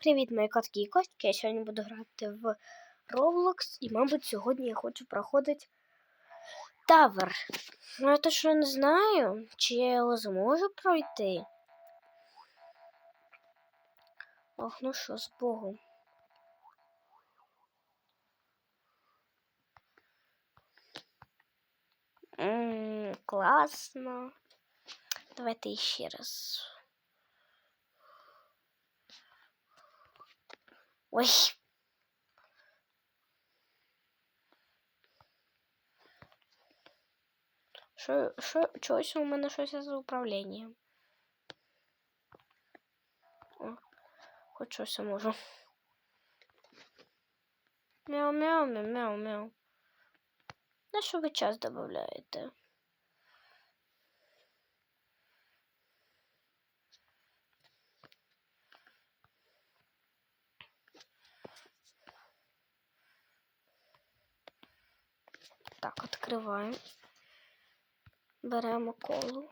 привіт, мої котки і костки. Я сьогодні буду грати в Roblox і, мабуть, сьогодні я хочу проходити тавер. Ну, я точно не знаю, чи я його зможу пройти. Ох, ну що, з Богом. М, класно. Давайте ще раз. Ой. Що, що, чогось у мене щось з управлінням. О, хоч щось я можу. Мяу, мяу, мяу, мяу, мяу. На що ви час додаєте? Так, відкриваємо. Беремо колу.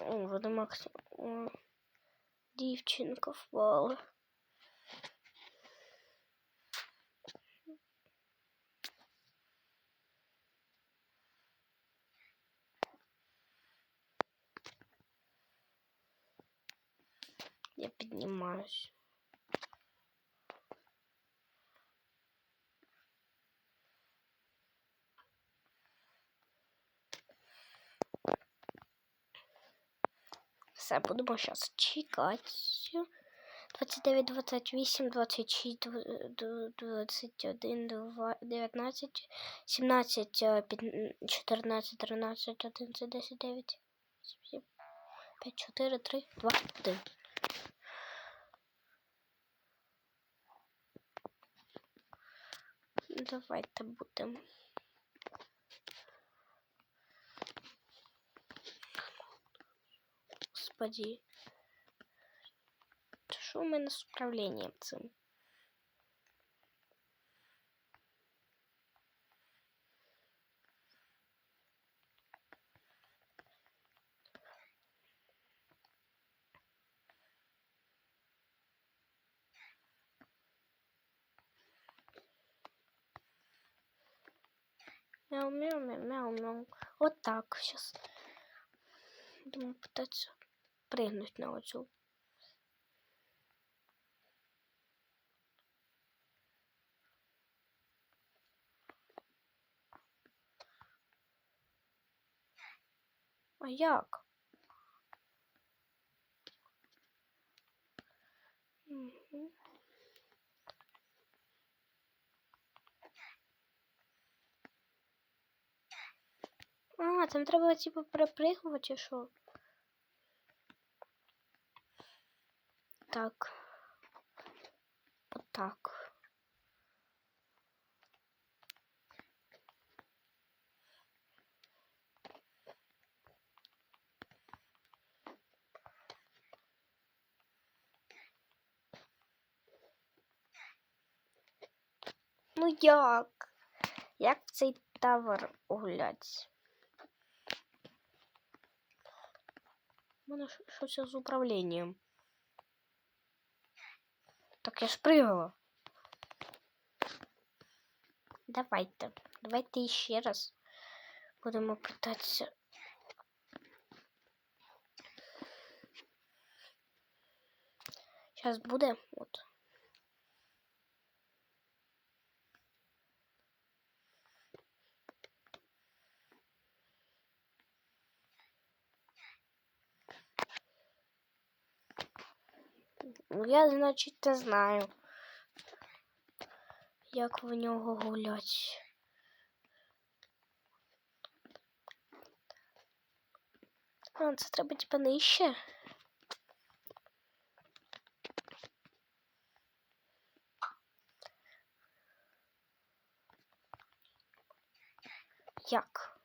О, вода максимум. Дівчинка впала. Я піднімаюсь. Все, будемо зараз чекати. 29, 28, 26, 21, 19, 17, 14, 13, 11, 10, 9, 7, 5, 4, 3, 2, 1. Давайте будемо. Господи. Що у мене з управлінням цим? Мяу, мяу, мяу, мяу, мяу. Вот так сейчас. Думаю, пытаться прыгнуть на оцю. А як? А, там треба типу перепригувати, чи що? Так. Отак. Ну як? Як цей тавер гулять? У мене щось з управлінням. Так я ж пригала. Давайте. Давайте ще раз будемо питатися. Зараз буде. От. Ну, я, значить, не знаю, як в нього гулять. А, це треба типа нижче. Як?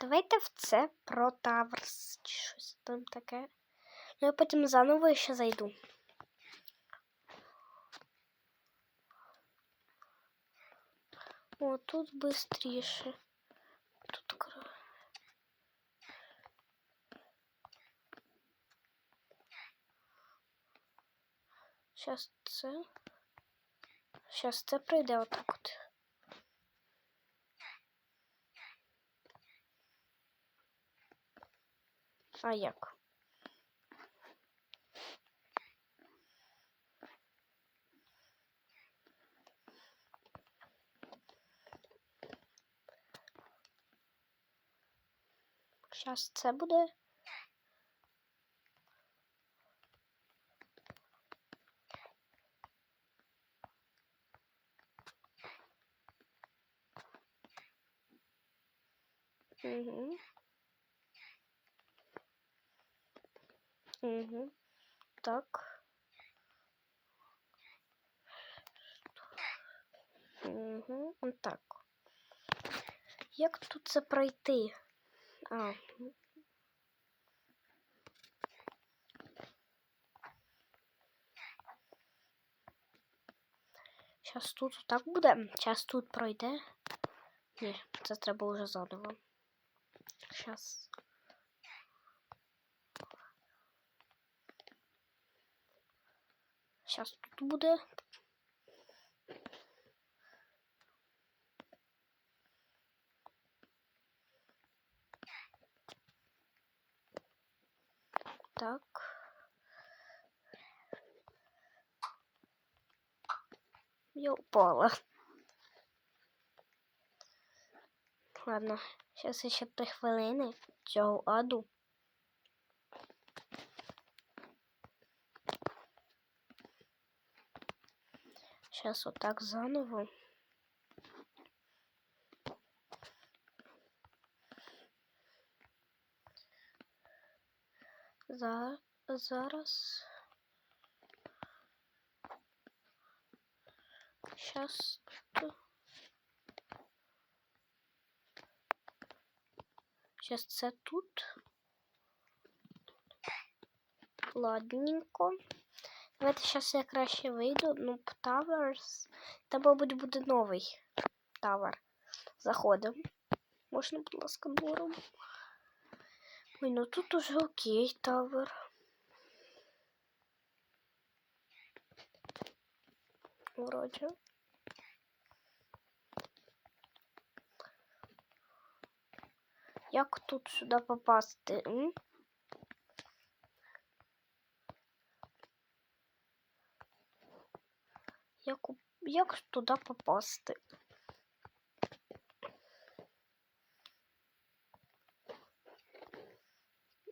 Давайте в це про Таврс чи щось там таке. Ну я потім заново еще зайду. Вот тут быстрейше. Тут. Сейчас це. Сейчас це пройде отак от. А як? Щас це буде. Угу. Угу. Так. Угу. Так. Як тут це пройти? А. Зараз тут так буде. Зараз тут пройде. Ні, це треба вже заново. Зараз. Зараз тут буде. Так. Я упала. Ладно, зараз ще три хвилини цього аду. Сейчас вот так заново. За... Зараз. Сейчас. Сейчас це тут. Ладненько. Давайте зараз я краще вийду. Ну, Towers. Та, мабуть, буде новий тавер. Заходимо. Можна, будь ласка, бором. Ой, ну тут уже окей, тавер. Вроде. Як тут сюди попасти? М? Як, як туди попасти?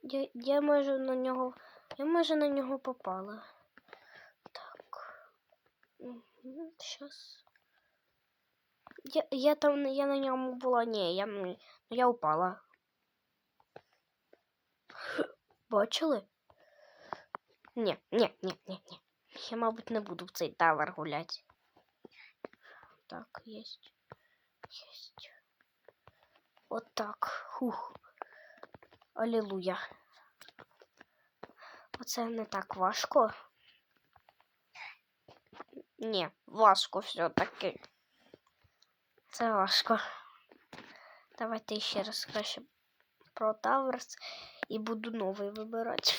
Я, я майже на нього. Я майже на нього попала. Так. Угу, Щас. Я, я там я на ньому була. Ні, я, я упала. Бачили? Ні, ні, ні, ні, ні. Я, мабуть, не буду в цей тавер гуляти. Так, єсть. Єсть. От так. Хух. Алілуя. Оце не так важко. Ні, важко все-таки. Це важко. Давайте ще раз краще про Таверс і буду новий вибирати.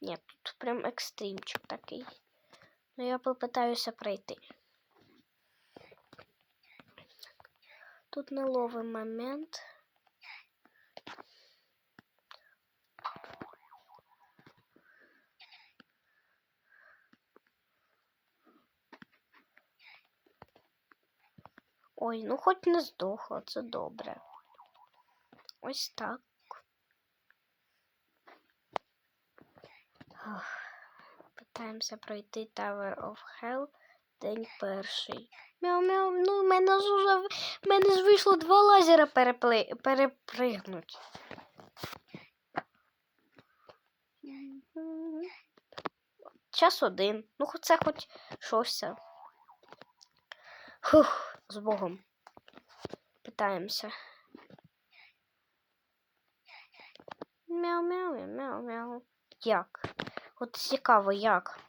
Ні, тут прям екстримчик такий. Ну я попитаюся пройти. Тут не ловий момент. Ой, ну хоч не здохла, це добре. Ось так. Ох, Питаємося пройти Tower of Hell день перший. Мяу-мяу, ну в мене ж уже в мене ж вийшло два лазера перепли... перепригнуть. Час один. Ну, це хоч щось. Фух, з Богом. Питаємося. Мяу-мяу, мяу-мяу. Як? От цікаво, як?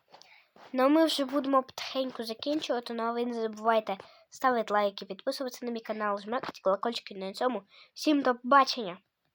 Ну ми вже будемо потихеньку закінчувати. Ну а ви не забувайте ставити лайки, підписуватися на мій канал, жмакати колокольчики на цьому. Всім до побачення!